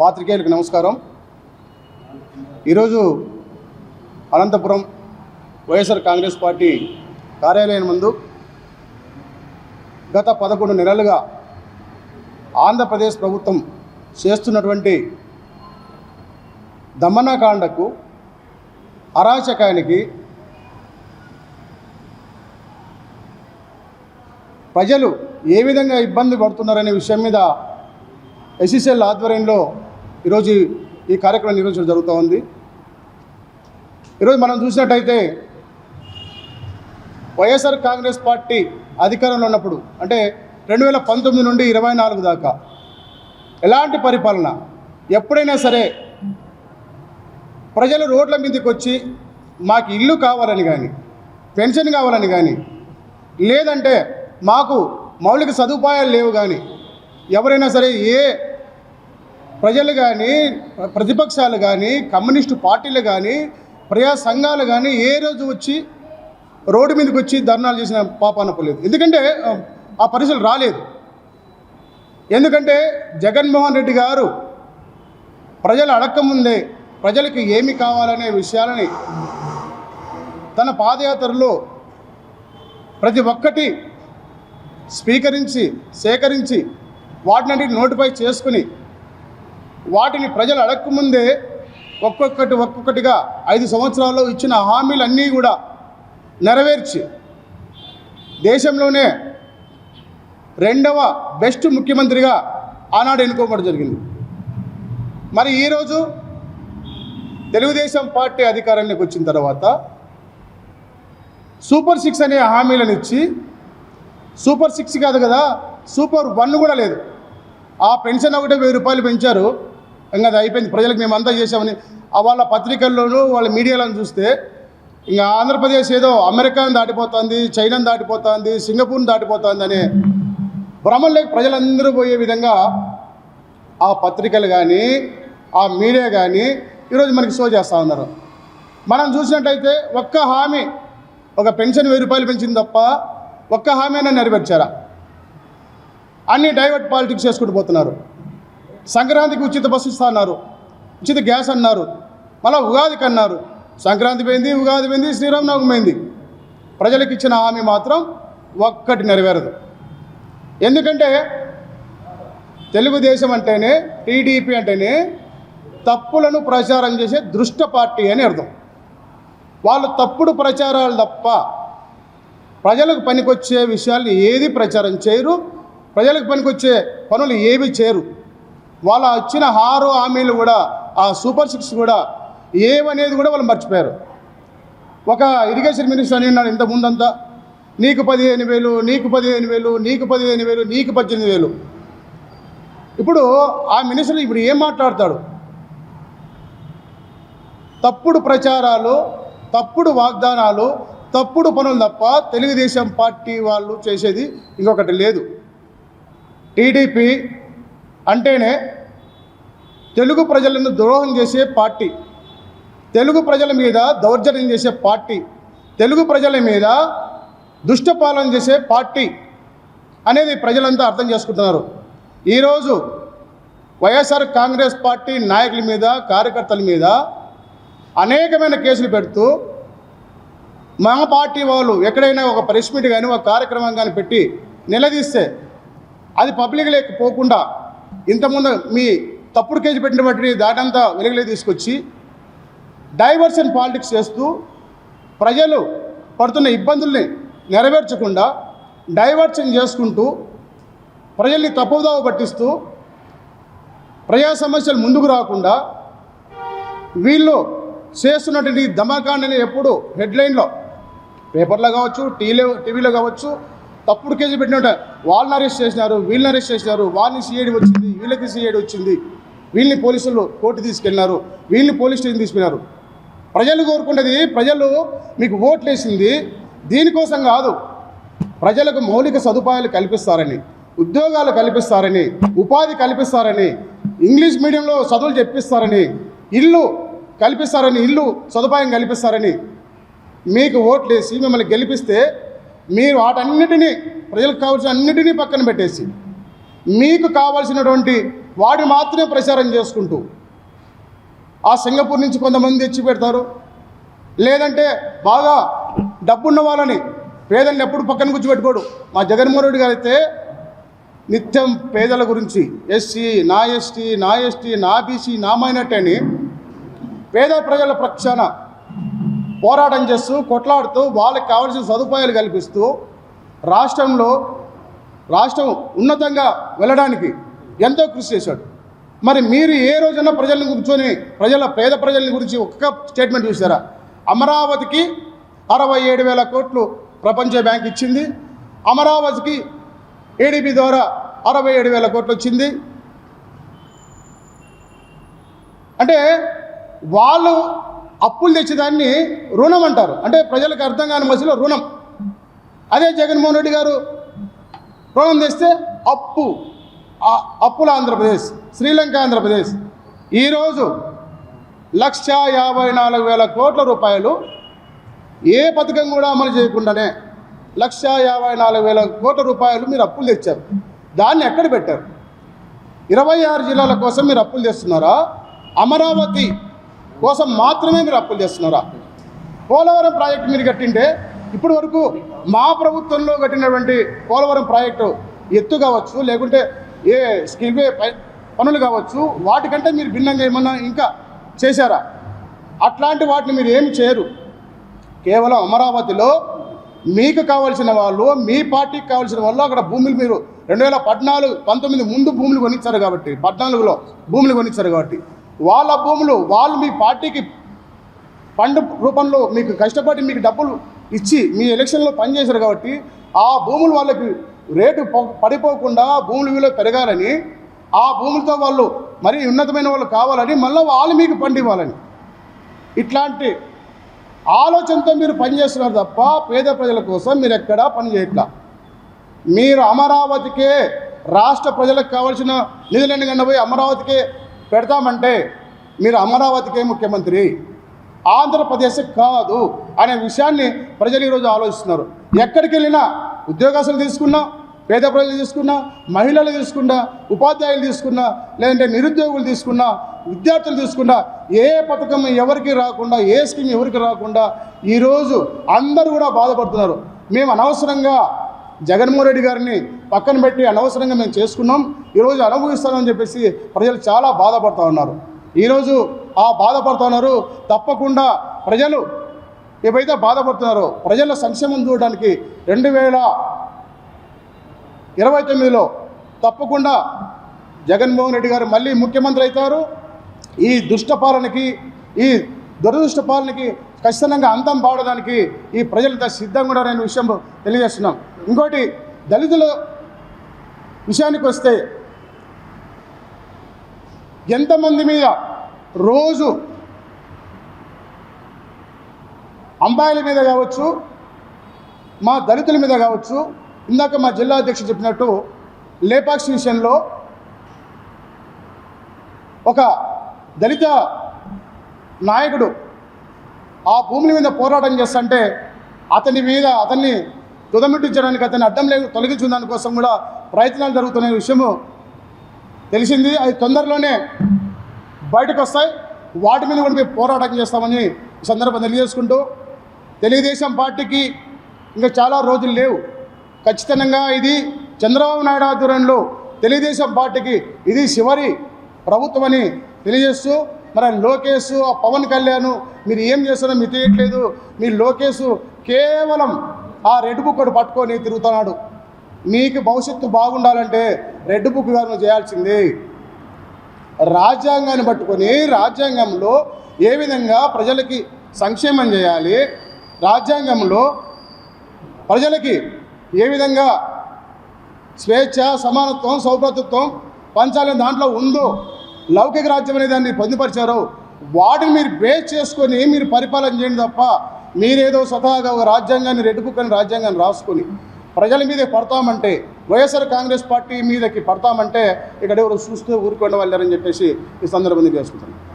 పాత్రికేయులకు నమస్కారం. ఈరోజు అనంతపురం వైఎస్ఆర్ కాంగ్రెస్ పార్టీ కార్యాలయం ముందు గత పదకొండు నెలలుగా ఆంధ్రప్రదేశ్ ప్రభుత్వం చేస్తున్నటువంటి దమనకాండకు అరాచకానికి ప్రజలు ఏ విధంగా ఇబ్బంది పడుతున్నారనే విషయం మీద ఎస్ఎస్ఎల్ ఆధ్వర్యంలో ఈరోజు ఈ కార్యక్రమం నిర్వహించడం జరుగుతూ ఉంది. ఈరోజు మనం చూసినట్టయితే వైఎస్ఆర్ కాంగ్రెస్ పార్టీ అధికారంలో ఉన్నప్పుడు అంటే రెండు వేల పంతొమ్మిది నుండి ఇరవై నాలుగు దాకా ఎలాంటి పరిపాలన ఎప్పుడైనా సరే ప్రజలు రోడ్ల మీదకి వచ్చి మాకు ఇల్లు కావాలని కానీ పెన్షన్ కావాలని కానీ లేదంటే మాకు మౌలిక సదుపాయాలు లేవు కానీ ఎవరైనా సరే ఏ ప్రజలు కానీ ప్రతిపక్షాలు కానీ కమ్యూనిస్టు పార్టీలు కానీ ప్రజా సంఘాలు కానీ ఏ రోజు వచ్చి రోడ్డు మీదకి వచ్చి ధర్నాలు చేసిన పాపాన పోలేదు ఎందుకంటే ఆ, పరిస్థితులు రాలేదు. ఎందుకంటే జగన్మోహన్ రెడ్డి గారు ప్రజలు అడక్కముందే ప్రజలకు ఏమి కావాలనే విషయాలని తన పాదయాత్రలో ప్రతి ఒక్కటి స్వీకరించి సేకరించి వాటిని నోటిఫై చేసుకుని వాటిని ప్రజలు అడగకముందే ఒక్కొక్కటి ఒక్కొక్కటిగా ఐదు సంవత్సరాల్లో ఇచ్చిన హామీలన్నీ కూడా నెరవేర్చి దేశంలోనే రెండవ బెస్ట్ ముఖ్యమంత్రిగా ఆనాడు ఎన్నుకోవడం జరిగింది. మరి ఈరోజు తెలుగుదేశం పార్టీ అధికారంలోకి వచ్చిన తర్వాత సూపర్ సిక్స్ అనే హామీలను ఇచ్చి సూపర్ సిక్స్ కాదు కదా సూపర్ వన్ కూడా లేదు. ఆ పెన్షన్ ఒకటే వెయ్యి రూపాయలు పెంచారు. ఇంకా అది అయిపోయింది. ప్రజలకు మేము అంతా చేసామని ఆ వాళ్ళ పత్రికల్లోనూ వాళ్ళ మీడియాలను చూస్తే ఇంకా ఆంధ్రప్రదేశ్ ఏదో అమెరికాను దాటిపోతుంది చైనాను దాటిపోతుంది సింగపూర్ని దాటిపోతుంది అనే భ్రమంలోకి ప్రజలందరూ పోయే విధంగా ఆ పత్రికలు కానీ ఆ మీడియా కానీ ఈరోజు మనకి షో చేస్తూ ఉన్నారు. మనం చూసినట్టయితే ఒక్క హామీ ఒక పెన్షన్ వెయ్యి రూపాయలు పెంచింది తప్ప ఒక్క హామీ అయినా నెరవేర్చారా? అన్నీ డైవర్ట్ పాలిటిక్స్ చేసుకుంటూ పోతున్నారు. సంక్రాంతికి ఉచిత బస్సు ఇస్తా అన్నారు. ఉచిత గ్యాస్ అన్నారు. మళ్ళీ ఉగాదికి అన్నారు. సంక్రాంతి పోయింది ఉగాది పోయింది శ్రీరామనవమి పోయింది. ప్రజలకు ఇచ్చిన హామీ మాత్రం ఒక్కటి నెరవేరదు. ఎందుకంటే తెలుగుదేశం అంటేనే టీడీపీ అంటేనే తప్పులను ప్రచారం చేసే దృష్ట పార్టీ అని అర్థం. వాళ్ళు తప్పుడు ప్రచారాలు తప్ప ప్రజలకు పనికొచ్చే విషయాలు ఏది ప్రచారం చేయరు ప్రజలకు పనికొచ్చే పనులు ఏవి చేయరు. వాళ్ళ ఇచ్చిన హారు హామీలు కూడా ఆ సూపర్ సిక్స్ కూడా ఏవనేది కూడా వాళ్ళు మర్చిపోయారు. ఒక ఇరిగేషన్ మినిస్టర్ అని ఉన్నాడు ఇంత ముందంతా. నీకు పదిహేను వేలు నీకు పదిహేను వేలు నీకు పదిహేను వేలు నీకు పద్దెనిమిది వేలు. ఇప్పుడు ఆ మినిస్టర్ ఇప్పుడు ఏం మాట్లాడతాడు? తప్పుడు ప్రచారాలు తప్పుడు వాగ్దానాలు తప్పుడు పనులు తప్ప తెలుగుదేశం పార్టీ వాళ్ళు చేసేది ఇంకొకటి లేదు. టీడీపీ అంటేనే తెలుగు ప్రజలను ద్రోహం చేసే పార్టీ. తెలుగు ప్రజల మీద దౌర్జన్యం చేసే పార్టీ. తెలుగు ప్రజల మీద దుష్టపాలన చేసే పార్టీ అనేది ప్రజలంతా అర్థం చేసుకుంటున్నారు. ఈరోజు వైఎస్ఆర్ కాంగ్రెస్ పార్టీ నాయకుల మీద కార్యకర్తల మీద అనేకమైన కేసులు పెడుతూ మా పార్టీ వాళ్ళు ఎక్కడైనా ఒక ప్రెస్ మీట్ కానీ ఒక కార్యక్రమం కానీ పెట్టి నిలదీస్తే అది పబ్లిక్ లేకపోకుండా ఇంతకుముందు మీ తప్పుడు కేసు పెట్టిన దాటంతా వెలుగులే తీసుకొచ్చి డైవర్షన్ పాలిటిక్స్ చేస్తూ ప్రజలు పడుతున్న ఇబ్బందుల్ని నెరవేర్చకుండా డైవర్షన్ చేసుకుంటూ ప్రజల్ని తప్పుదావ పట్టిస్తూ ప్రజా సమస్యలు ముందుకు రాకుండా వీళ్ళు చేస్తున్నటువంటి దమాకాండని ఎప్పుడు హెడ్లైన్లో పేపర్లో కావచ్చు టీవీలో టీవీలో కావచ్చు తప్పుడు కేసు పెట్టినట్ట వాళ్ళని అరెస్ట్ చేసినారు వీళ్ళని అరెస్ట్ చేసినారు వాళ్ళని సిఐడి వచ్చింది వీళ్ళకి సిఐడి వచ్చింది. వీళ్ళని పోలీసులు కోర్టు తీసుకెళ్ళినారు వీళ్ళని పోలీస్ స్టేషన్ తీసుకున్నారు ప్రజలు కోరుకున్నది ప్రజలు మీకు ఓట్లు వేసింది దీనికోసం కాదు. ప్రజలకు మౌలిక సదుపాయాలు కల్పిస్తారని ఉద్యోగాలు కల్పిస్తారని ఉపాధి కల్పిస్తారని ఇంగ్లీష్ మీడియంలో చదువులు చెప్పిస్తారని ఇల్లు కల్పిస్తారని ఇల్లు సదుపాయం కల్పిస్తారని మీకు ఓట్లేసి మిమ్మల్ని గెలిపిస్తే మీరు వాటన్నిటినీ ప్రజలకు కావాల్సిన అన్నిటినీ పక్కన పెట్టేసి మీకు కావాల్సినటువంటి వాడి మాత్రమే ప్రచారం చేసుకుంటూ ఆ సింగపూర్ నుంచి కొంతమంది తెచ్చి పెడతారు. లేదంటే బాగా డబ్బున్న వాళ్ళని పేదల్ని ఎప్పుడు పక్కన కూర్చోబెట్టుకోడు. మా జగన్మోహన్ రెడ్డి గారు అయితే నిత్యం పేదల గురించి ఎస్సీ నా ఎస్టీ నా ఎస్టీ నా బీసీ నా మైనార్టీ అని పేద ప్రజల ప్రక్షాణ పోరాటం చేస్తూ కొట్లాడుతూ వాళ్ళకి కావాల్సిన సదుపాయాలు కల్పిస్తూ రాష్ట్రంలో రాష్ట్రం ఉన్నతంగా వెళ్ళడానికి ఎంతో కృషి చేశాడు. మరి మీరు ఏ రోజైనా ప్రజలను కూర్చొని ప్రజల పేద ప్రజల గురించి ఒక్క స్టేట్మెంట్ చూసారా అమరావతికి అరవై ఏడు వేల కోట్లు ప్రపంచ బ్యాంక్ ఇచ్చింది. అమరావతికి ఏడీబీ ద్వారా అరవై ఏడు వేల కోట్లు వచ్చింది. అంటే వాళ్ళు అప్పులు తెచ్చేదాన్ని రుణం అంటారు. అంటే ప్రజలకు అర్థం కాని మధ్యలో రుణం. అదే జగన్మోహన్ రెడ్డి గారు రుణం తెస్తే అప్పు. అప్పుల ఆంధ్రప్రదేశ్ శ్రీలంక ఆంధ్రప్రదేశ్. ఈరోజు లక్ష యాభై నాలుగు వేల కోట్ల రూపాయలు ఏ పథకం కూడా అమలు చేయకుండానే లక్ష యాభై నాలుగు వేల కోట్ల రూపాయలు మీరు అప్పులు తెచ్చారు. దాన్ని ఎక్కడ పెట్టారు? ఇరవై ఆరు జిల్లాల కోసం మీరు అప్పులు తెస్తున్నారా? అమరావతి కోసం మాత్రమే మీరు అప్పులు చేస్తున్నారా? పోలవరం ప్రాజెక్టు మీరు కట్టింటే ఇప్పటి వరకు మా ప్రభుత్వంలో కట్టినటువంటి పోలవరం ప్రాజెక్టు ఎత్తు కావచ్చు లేకుంటే ఏ స్కిల్వే పై- పనులు కావచ్చు వాటికంటే మీరు భిన్నంగా ఏమన్నా ఇంకా చేశారా? అట్లాంటి వాటిని మీరు ఏమి చేయరు. కేవలం అమరావతిలో మీకు కావాల్సిన వాళ్ళు మీ పార్టీకి కావాల్సిన వాళ్ళు అక్కడ భూములు మీరు రెండు వేల పద్నాలుగు పంతొమ్మిది ముందు భూములు కొనిచ్చారు కాబట్టి పద్నాలుగులో భూములు కొనిచ్చారు కాబట్టి. వాళ్ళ భూములు వాళ్ళు మీ పార్టీకి ఫండ్ రూపంలో మీకు కష్టపడి మీకు డబ్బులు ఇచ్చి మీ ఎలక్షన్లో పనిచేశారు కాబట్టి ఆ భూములు వాళ్ళకి రేటు పడిపోకుండా భూములు విలువ పెరగాలని ఆ భూములతో వాళ్ళు మరీ ఉన్నతమైన వాళ్ళు కావాలని మళ్ళీ వాళ్ళు మీకు పండి ఇవ్వాలని. ఇట్లాంటి ఆలోచనతో మీరు పనిచేస్తున్నారు తప్ప పేద ప్రజల కోసం మీరు ఎక్కడా పని చేయట్లా. మీరు అమరావతికే రాష్ట్ర ప్రజలకు కావాల్సిన నిధులన్నీ కన్నా పోయి అమరావతికే పెడతామంటే మీరు అమరావతికే ముఖ్యమంత్రి ఆంధ్రప్రదేశ్ కాదు అనే విషయాన్ని ప్రజలు ఈరోజు ఆలోచిస్తున్నారు. ఎక్కడికి వెళ్ళినా ఉద్యోగస్తులు తీసుకున్నా పేద ప్రజలు తీసుకున్నా మహిళలు తీసుకున్నా ఉపాధ్యాయులు తీసుకున్నా లేదంటే నిరుద్యోగులు తీసుకున్నా విద్యార్థులు తీసుకున్నా ఏ పథకం ఎవరికి రాకుండా ఏ స్కీమ్ ఎవరికి రాకుండా ఈరోజు అందరూ కూడా బాధపడుతున్నారు. మేము అనవసరంగా జగన్మోహన్ రెడ్డి గారిని పక్కన పెట్టి అనవసరంగా మేము చేసుకున్నాం. ఈరోజు అనుభవిస్తామని చెప్పేసి ప్రజలు చాలా బాధపడుతూ ఉన్నారు. ఈరోజు ఆ బాధపడుతూ ఉన్నారు. తప్పకుండా ప్రజలు ఏవైతే బాధపడుతున్నారో ప్రజల సంక్షేమం చూడడానికి రెండు వేల ఇరవై తొమ్మిదిలో తప్పకుండా జగన్మోహన్ రెడ్డి గారు మళ్ళీ ముఖ్యమంత్రి అవుతారు. ఈ దుష్ట పాలనకి ఈ దురదృష్ట పాలనకి ఖచ్చితంగా అంతం పాడడానికి ఈ ప్రజలంతా సిద్ధంగా ఉన్నారనే విషయం తెలియజేస్తున్నాం. ఇంకోటి దళితుల విషయానికి వస్తే ఎంతమంది మీద రోజు అంబాయిల మీద కావచ్చు మా దళితుల మీద కావచ్చు ఇందాక మా జిల్లా అధ్యక్షుడు చెప్పినట్టు లేపాక్షి విషయంలో ఒక దళిత నాయకుడు ఆ భూముల మీద పోరాటం చేస్తుంటే అతని మీద అతన్ని తుదమిట్టించడానికి అతని అడ్డం లేదు తొలగించిన దానికోసం కూడా ప్రయత్నాలు జరుగుతున్న విషయము తెలిసింది. అది తొందరలోనే బయటకు వస్తాయి వాటి మీద కూడా మేము పోరాటం చేస్తామని ఈ సందర్భం తెలియజేసుకుంటూ తెలుగుదేశం పార్టీకి ఇంకా చాలా రోజులు లేవు. ఖచ్చితంగా ఇది చంద్రబాబు నాయుడు ఆధ్వర్యంలో తెలుగుదేశం పార్టీకి ఇది చివరి ప్రభుత్వం అని తెలియజేస్తూ మరి లోకేష్ ఆ పవన్ కళ్యాణ్ మీరు ఏం చేస్తారో మీరు తెలియట్లేదు. మీ లోకేష్ కేవలం ఆ రెడ్ బుక్ ఒకటి పట్టుకొని తిరుగుతున్నాడు. మీకు భవిష్యత్తు బాగుండాలంటే రెడ్ బుక్ గారు చేయాల్సింది. రాజ్యాంగాన్ని పట్టుకొని రాజ్యాంగంలో ఏ విధంగా ప్రజలకి సంక్షేమం చేయాలి రాజ్యాంగంలో ప్రజలకి ఏ విధంగా స్వేచ్ఛ సమానత్వం సౌభ్రతత్వం పంచాలని దాంట్లో ఉందో లౌకిక రాజ్యం అనే దాన్ని పొందుపరిచారో వాటిని మీరు బేస్ చేసుకొని మీరు పరిపాలన చేయండి తప్ప మీరేదో స్వతహాగా ఒక రాజ్యాంగాన్ని రెడ్డుకుని రాజ్యాంగాన్ని రాసుకొని ప్రజల మీదే పడతామంటే వైఎస్ఆర్ కాంగ్రెస్ పార్టీ మీదకి పడతామంటే ఇక్కడ ఎవరు చూస్తూ ఊరుకోండి వాళ్ళని చెప్పేసి ఈ సందర్భంగా చేసుకుంటాను